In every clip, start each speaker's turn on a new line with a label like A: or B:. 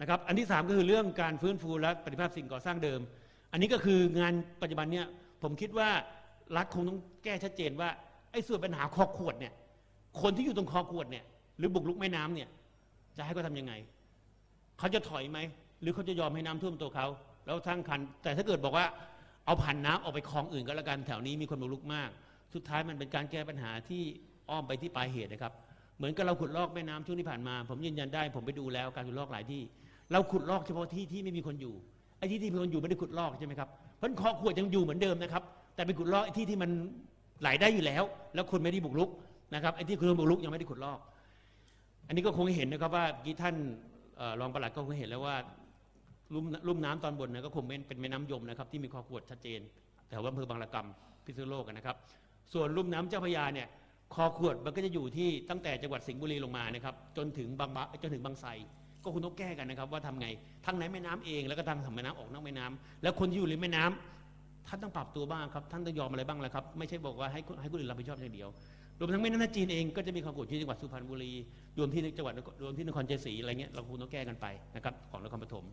A: นะครับอันที่ 3 ก็คือเรื่องการฟื้นฟูและปฏิภาพสิ่งก่อสร้างเดิม อันนี้ก็คืองานปัจจุบันเนี่ยผมคิดว่ารัฐคงต้องแก้ชัดเจนว่าไอ้ส่วนปัญหาคอขวดเนี่ยคนที่อยู่ตรงคอขวดเนี่ยหรือบุกลุกแม่น้ำเนี่ยจะให้เขาทำยังไง เขาจะถอยไหม หรือเขาจะยอมให้น้ำท่วมตัวเขา แล้วทั้งคัน แต่ถ้าเกิดบอกว่าเอาผ่านน้ำออกไปคลองอื่นก็แล้วกันแถวนี้มีคนบุกลุกมาก สุดท้ายมันเป็นการแก้ปัญหาที่อ้อมไปที่ปลายเหตุนะครับ เหมือนกับเราขุดลอกแม่น้ำช่วงที่ผ่านมา ผมยืนยันได้ ผมไปดูแล้วการขุดลอกหลายที่ เราขุดลอกเฉพาะที่ที่ไม่มีคนอยู่ไอ้ที่ที่มีคนอยู่ไม่ได้ขุดลอกใช่ไหมครับเพราะคอขวดยังอยู่เหมือนเดิมนะครับ แต่ไปขุดลอกไอ้ที่ที่มันไหลได้อยู่แล้ว แล้วคนไม่ได้บุกลุกนะครับไอ้ที่คนบุกลุกยังไม่ได้ขุดลอก อันนี้ก็คงเห็นนะครับว่ากี้ท่านรองปลัดก็คงเห็นแล้วว่าลุ่มลุ่มน้ำตอนบนนะก็คงเป็นแม่น้ำยมนะครับที่มีคอขวดชัดเจนแถวอำเภอบางละกำพิษณุโลกนะครับ ส่วนลุ่มน้ำเจ้าพระยาเนี่ยคอขวดมันก็จะอยู่ที่ตั้งแต่จังหวัดสิงห์บุรีลงมานะครับจนถึงบางจนถึงบางไทร ก็คุณต้องแก้กันนะครับ ว่าทำไงทั้งในแม่น้ำเองแล้วก็ทางทางแม่น้ำออกนอกแม่น้ำแล้วคนที่อยู่ริมแม่น้ำท่านต้องปรับตัวบ้างครับ ท่านต้องยอมอะไรบ้างแล้วครับ ไม่ใช่บอกว่าให้ให้คนอื่นรับผิดชอบอย่างเดียว รวมทั้งแม่น้ำจีนเองก็จะมีความกดที่จังหวัดสุพรรณบุรีรวมที่จังหวัดรวมที่นครเชียงศรีอะไรเงี้ยเราคงต้องแก้กันไปนะครับของนครปฐม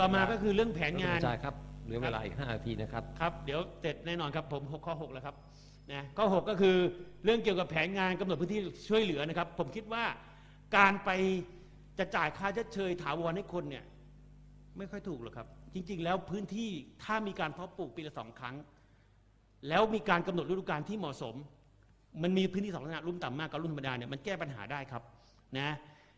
A: ต่อมาก็คือเรื่องแผนงาน
B: อาจารย์ครับเหลือเวลาอีก5นาทีนะครับ
A: ครับเดี๋ยวเสร็จแน่นอนครับผมข้อ 6 แล้วครับนะข้อ 6 ก็คือเรื่องเกี่ยวกับแผนงานกำหนดพื้นที่ช่วยเหลือนะครับ ผมคิดว่าการไป จะจ่ายค่าชดเชยถาวรให้คนเนี่ยไม่ค่อยถูกหรอกครับ จริง ๆ แล้วพื้นที่ถ้ามีการเพาะปลูกปีละสองครั้ง แล้วมีการกำหนดฤดูกาลที่เหมาะสม มันมีพื้นที่สองลักษณะรุ่มต่ำมากกับรุ่มธรรมดาเนี่ยมันแก้ปัญหาได้ครับนะ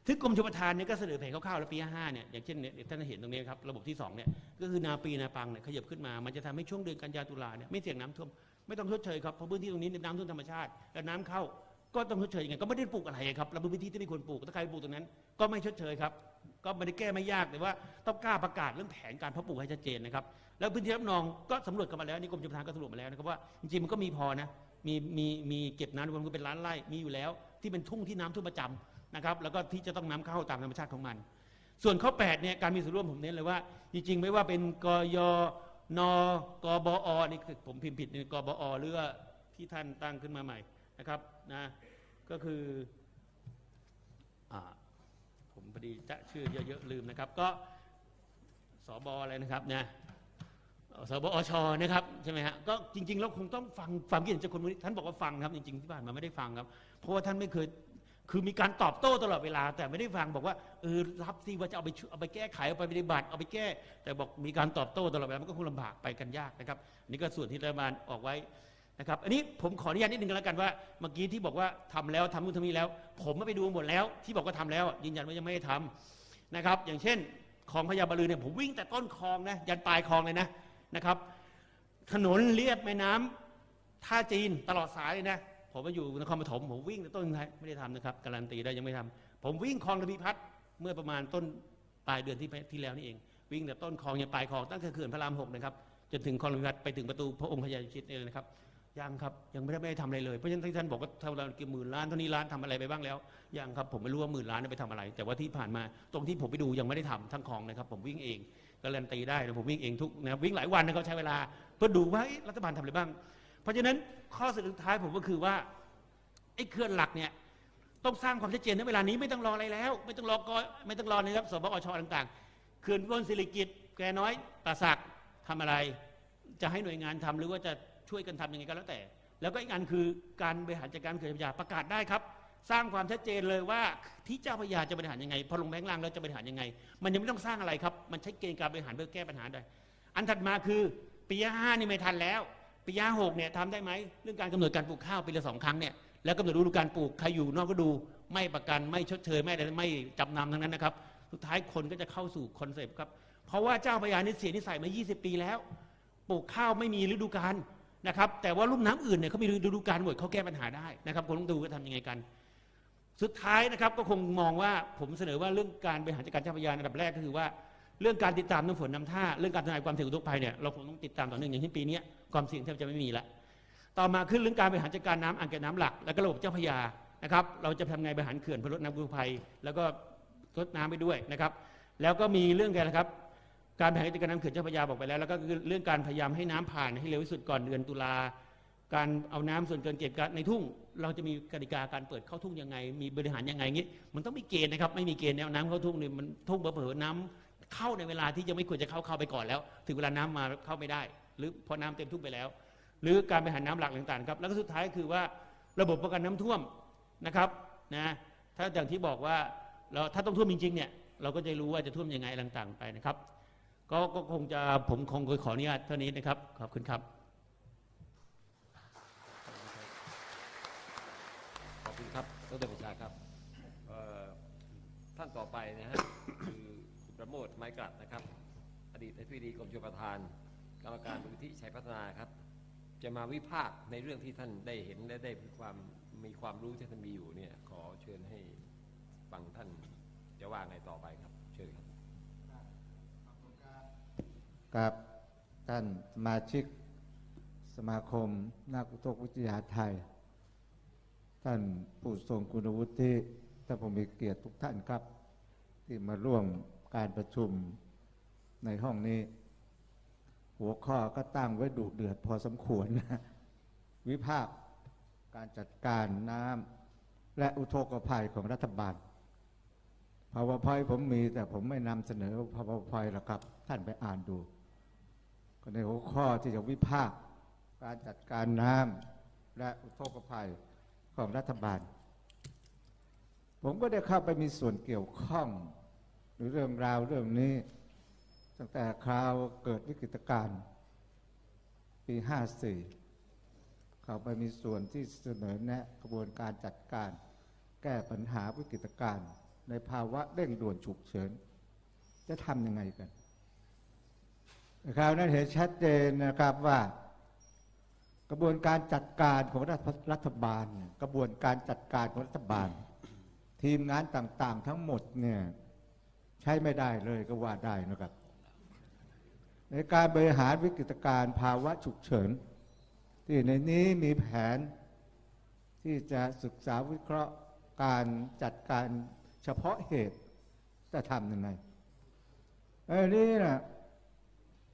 A: ทึกกรมชลประทานเนี่ยก็เสนอแผนคร่าวๆแล้วปีห้าเนี่ยอย่างเช่นเนี่ยท่านเห็นตรงนี้ครับระบบที่2เนี่ยก็คือนาปีนาปังเนี่ยขยับขึ้นมา มันจะทำให้ช่วงเดือนกันยาตุลาเนี่ยไม่เสี่ยงน้ำท่วมไม่ต้องชดเชยครับเพราะพื้นที่ตรงนี้น้ำท่วมธรรมชาติแล้วน้ำเข้า ก็ต้องชดเชยยังไงก็ไม่ได้ปลูกอะไรครับเราพื้นที่ที่ไม่ควรปลูกถ้าใครปลูกตรงนั้น ก็ไม่ชดเชยครับ ก็ไม่ได้แก้ไม่ยากแต่ว่าต้องกล้าประกาศเรื่องแผนการเพาะปลูกให้ชัดเจนนะครับ แล้วพื้นที่รับรองก็สำรวจกันมาแล้วนี่กรมชลประทานก็สำรวจมาแล้วนะครับว่าจริงๆมันก็มีพอนะมีมีมีเก็บน้ำรวมกันเป็นล้านไร่มีอยู่แล้ว ที่เป็นทุ่งที่น้ำท่วมประจำนะครับแล้วก็ที่จะต้องน้ำเข้าตามธรรมชาติของมัน ส่วนข้อ8เนี่ยการมีส่วนร่วมผมเน้นเลยว่า จริง ๆ ไม่ว่าเป็นกยนกบอนี่คือผมพิมพ์ผิดนี่กบอหรือว่าที่ท่านตั้งขึ้นมาใหม่ นะครับนะก็คืออผมพอดีจะชื่อเยอะๆลืมนะครับ ก็สบอะไรนะครับนะสบอชนะครับใช่ไหมฮะก็จริง ๆ แล้วคงต้องฟังฟังกิจจากคนนี้ท่านบอกว่าฟังครับจริงๆที่ผ่านมาไม่ได้ฟังครับเพราะว่าท่านไม่เคยคือมีการตอบโต้ตลอดเวลา แต่ไม่ได้ฟังบอกว่าเออรับสิว่าจะเอาไปเอาไปแก้ไขเอาไปปฏิบัติเอาไปแก้ แต่บอกมีการตอบโต้ตลอดเวลามันก็คงลำบากไปกันยากนะครับนี่ก็ส่วนที่รัฐบาลออกไว้ นะครับอันนี้ผมขออนุญาตนิดนึงกันแล้วกันว่าเมื่อกี้ที่บอกว่าทำแล้วทำนู่นทำนี่แล้ว ผมไม่ไปดูหมดแล้ว ที่บอกว่าทำแล้วยืนยันว่ายังไม่ได้ทำนะครับ อย่างเช่นคลองพญาบาลือเนี่ยผมวิ่งแต่ต้นคลองนะยันปลายคลองเลยนะนะครับ ถนนเลียบแม่น้ำท่าจีนตลอดสายเลยนะผมมาอยู่นครปฐมผมวิ่งในต้นไทยไม่ได้ทำนะครับการันตีได้ยังไม่ทำผมวิ่งคลองระพีพัฒน์เมื่อประมาณต้นปลายเดือนที่ที่แล้วนี่เอง วิ่งแต่ต้นคลองยันปลายคลองตั้งแต่เขื่อนพระรามหกนะครับจนถึงคลองระพีพัฒน์ไปถึงประตูพระองค์พญาชิตเลยนะครับ ยังครับยังไม่ได้ไม่ได้ทำอะไรเลยเพราะฉะนั้นที่ท่านบอกว่าเท่าไรกี่หมื่นล้านเท่านี้ล้านทำอะไรไปบ้างแล้วยังครับผมไม่รู้ว่าหมื่นล้านไปทำอะไร แต่ว่าที่ผ่านมาตรงที่ผมไปดูยังไม่ได้ทำทั้งคลองนะครับผมวิ่งเองการันตีได้นะผมวิ่งเองทุกนะวิ่งหลายวันนะครับใช้เวลา เพื่อดูว่ารัฐบาลทำอะไรบ้าง เพราะฉะนั้นข้อสุดท้ายผมก็คือว่าไอ้เครื่องหลักเนี่ยต้องสร้างความชัดเจนในเวลานี้ไม่ต้องรออะไรแล้ว ไม่ต้องรอกอไม่ต้องรอนะครับสบอชต่างๆเขื่อนล้นสิริกิตแกน้อยตาสักทำอะไร จะให้หน่วยงานทำหรือว่าจะ ช่วยกันทำยังไงก็แล้วแต่ แล้วก็อีกอันคือการบริหารจัดการเขื่อนพระยาประกาศได้ครับ สร้างความชัดเจนเลยว่าที่เจ้าพระยาจะบริหารยังไงพอลงแบงค์ล่างแล้วจะบริหารยังไง มันยังไม่ต้องสร้างอะไรครับ มันใช้เกณฑ์การบริหารเพื่อแก้ปัญหาได้ อันถัดมาคือปีห้านี่ไม่ทันแล้วปีห้าหกเนี่ยทำได้ไหมเรื่องการกำหนดการปลูกข้าวปีละสองครั้งเนี่ยแล้วกำหนดฤดูการปลูกใครอยู่นอกก็ดูไม่ประกันไม่ชดเชยไม่ไม่จำนำทั้งนั้นนะครับ สุดท้ายคนก็จะเข้าสู่คอนเซปต์ครับ เพราะว่าเจ้าพญานี่เสียนิสัยมา 20 ปีแล้ว ปลูกข้าวไม่มีฤดูกาล นะครับแต่ว่าลุ่มน้ำอื่นเนี่ยเขามีฤดูกาลหมดเขาแก้ปัญหาได้นะครับคนต้องดูก็ทำยังไงกัน สุดท้ายนะครับก็คงมองว่าผมเสนอว่าเรื่องการบริหารจัดการเจ้าพญาอันดับแรกก็คือว่าเรื่องการติดตามน้ำฝนน้าท่าเรื่องการทำลายความเสี่ยงอุทกภัยเนี่ยเราคงต้องติดตามต่อเนื่องอย่างเช่นปีนี้ความเสี่ยงแทบจะไม่มีละต่อมาขึ้นเรื่องการบริหารจัดการน้ำอ่างเก็บน้ำหลัก และก็ระบบเจ้าพยานะครับ เราจะทำไงบริหารเขื่อนเพื่อลดน้ำกุภัย แล้วก็ลดน้ำไปด้วยนะครับ แล้วก็มีเรื่องอะไรครับ การบริหารจัดการน้ำเขื่อนเจ้าพยาบอกไปแล้ว แล้วก็คือเรื่องการพยายามให้น้ำผ่านให้เร็วที่สุดก่อนเดือนตุลาการเอาน้ำส่วนเกินเก็บในทุ่ง เราจะมีกติกาการเปิดเข้าทุ่งยังไง มีบริหารยังไงงี้ มันต้องมีเกณฑ์นะครับ ไม่มีเกณฑ์แนวน้ำเข้าทุ่งเนี่ยมันทุ่งเผลอๆน้ำเข้าในเวลาที่ยังไม่ควรจะเข้าเข้าไปก่อนแล้ว ถึงเวลาน้ำมาเข้าไม่ได้ หรือพอน้ำเต็มทุ่งไปแล้ว หรือการบริหารน้ำหลักต่างๆครับ แล้วก็สุดท้ายคือว่าระบบป้องกันน้ำท่วมนะครับนะถ้าอย่างที่บอกว่าเราถ้าต้องท่วมจริงๆเนี่ยเราก็จะรู้ว่าจะท่วมยังไงต่างๆไปนะครับ ก็ก็คงจะผมคงขออนุญาตเท่านี้นะครับขอบคุณครับ
B: ขอบคุณครับดรประชาครับท่านต่อไปนะฮะคือคุณประโมทไม้กลัดนะครับ อดีตอธิบดีกรมชลประทาน กรรมการมูลที่ชัยพัฒนาครับ จะมาวิพากษ์ในเรื่องที่ท่านได้เห็นและได้มีความมีความรู้ที่ท่านมีอยู่เนี่ยขอเชิญให้ฟังท่านจะว่าไงต่อไปครับ เชิญครับ
C: กับท่านสมาชิกสมาคม นักอุทกวิทยาไทย ท่านผู้ทรงคุณวุฒิท่านผมมีเกียรติทุกท่านครับ ที่มาร่วมการประชุมในห้องนี้ หัวข้อก็ตั้งไว้ดุเดือดพอสมควรนะวิพากษ์การจัดการน้ำและอุทกภัยของรัฐบาล PowerPoint ผมมีแต่ผมไม่นำเสนอ PowerPoint หรอกครับ ท่านไปอ่านดู ก็ในหัวข้อที่จะวิพากษ์การจัดการน้ำและอุทกภัยของรัฐบาล ผมก็ได้เข้าไปมีส่วนเกี่ยวข้องหรือเรื่องราวเรื่องนี้ ตั้งแต่คราวเกิดวิกฤตการณ์ปี 54 เข้าไปมีส่วนที่เสนอแนะกระบวนการจัดการ แก้ปัญหาวิกฤตการณ์ในภาวะเร่งด่วนฉุกเฉิน จะทำยังไงกัน คราวนั้นเห็นชัดเจนนะครับว่า กระบวนการจัดการของรัฐรัฐบาล กระบวนการจัดการของรัฐบาล ทีมงานต่างๆ ทั้งหมดเนี่ยใช้ไม่ได้เลยก็ว่าได้นะครับ ในการบริหารวิกฤตการณ์ภาวะฉุกเฉิน ที่ในนี้มีแผนที่จะศึกษาวิเคราะห์การจัดการเฉพาะเหตุจะทำยังไงไอ้นี่นะ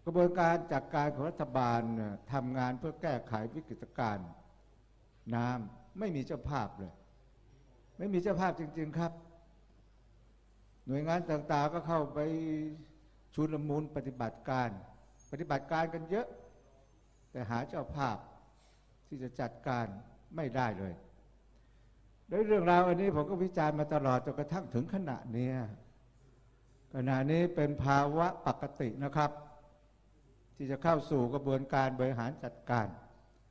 C: กระบวนการจัดการของรัฐบาลทำงานเพื่อแก้ไขวิกฤตการณ์น้ำไม่มีเจ้าภาพเลย ไม่มีเจ้าภาพจริง ๆครับ หน่วยงานต่างๆก็เข้าไปชุนละมุนปฏิบัติการ ปฏิบัติการกันเยอะ แต่หาเจ้าภาพที่จะจัดการไม่ได้เลยในเรื่องราวอันนี้ผมก็วิจารณ์มาตลอดจนกระทั่งถึงขณะนี้ขณะนี้เป็นภาวะปกตินะครับ ที่จะเข้าสู่กระบวนการบริหารจัดการ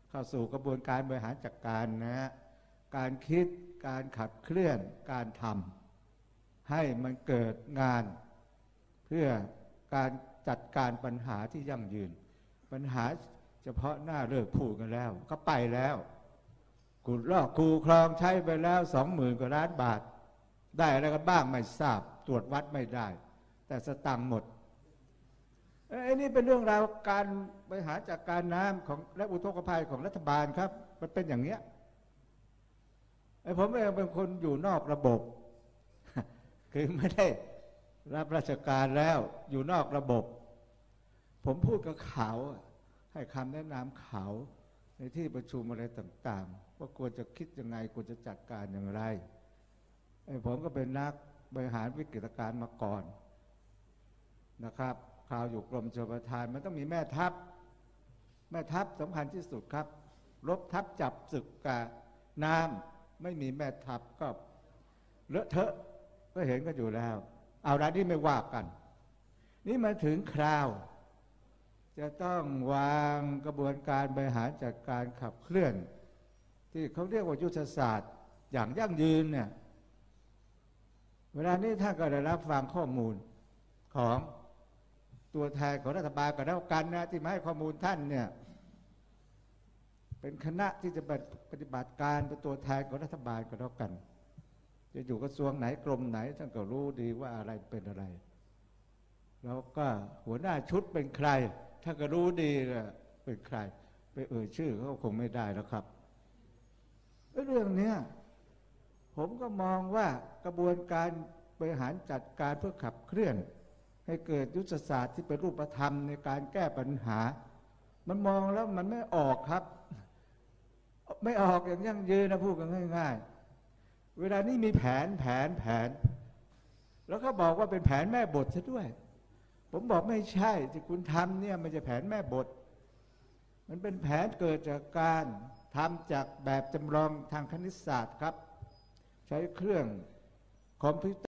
C: เข้าสู่กระบวนการบริหารจัดการนะฮะการคิดการขับเคลื่อนการทำให้มันเกิดงาน เพื่อการจัดการปัญหาที่ยั่งยืน ปัญหาเฉพาะหน้าเลิกพูดกันแล้วก็ไปแล้วขุดลอกคูคลองใช้ไปแล้วสองหมื่นกว่าล้านบาท ได้อะไรกันบ้างไม่ทราบตรวจวัดไม่ได้ แต่สตังค์หมด เอ้นี่เป็นเรื่องราวการบริหารจัดการน้ำของและอุทกภัยของรัฐบาลครับ มันเป็นอย่างเนี้ยไอ้ผมเองเป็นคนอยู่นอกระบบ คือไม่ได้รับราชการแล้วอยู่นอกระบบ ผมพูดกับเขาให้คำแนะนำเขาในที่ประชุมอะไรต่างๆ ว่าควรจะคิดยังไงควรจะจัดการอย่างไรไอ้ผมก็เป็นนักบริหารวิกฤตการณ์มาก่อนนะครับ ข่าวอยู่กรมชลประทานมันต้องมีแม่ทัพ แม่ทัพสำคัญที่สุดครับ รบทัพจับศึกกับน้ำไม่มีแม่ทัพก็เลอะเทอะก็เห็นกันอยู่แล้ว เอาละนี่ไม่ว่ากัน นี่มาถึงคราว จะต้องวางกระบวนการบริหารจัดการขับเคลื่อน ที่เขาเรียกว่ายุทธศาสตร์ อย่างยั่งยืนเนี่ยเวลานี้ท่านก็ได้รับฟังข้อมูลของ ตัวแทนของรัฐบาลกับแล้วกันนะที่มาให้ข้อมูลท่านเนี่ยเป็นคณะที่จะปฏิบัติการเป็นตัวแทนของรัฐบาลก็แล้วกัน จะอยู่กระทรวงไหนกรมไหนท่านก็รู้ดีว่าอะไรเป็นอะไร แล้วก็หัวหน้าชุดเป็นใครท่านก็รู้ดีแหละเป็นใคร ไปเอ่ยชื่อเขาคงไม่ได้แล้วครับเรื่องเนี้ยผมก็มองว่ากระบวนการบริหารจัดการเพื่อขับเคลื่อน ให้เกิดยุทธศาสตร์ที่เป็นรูปธรรมในการแก้ปัญหา มันมองแล้วมันไม่ออกครับ ไม่ออกอย่างยั่งยืนนะพูดกันง่าย ๆ เวลานี้มีแผนแผนแผน แล้วก็บอกว่าเป็นแผนแม่บทซะด้วย ผมบอกไม่ใช่ที่คุณทำเนี่ยมันจะแผนแม่บท มันเป็นแผนเกิดจากการทำจากแบบจำลองทางคณิตศาสตร์ครับ ใช้เครื่องคอมพิวเตอร์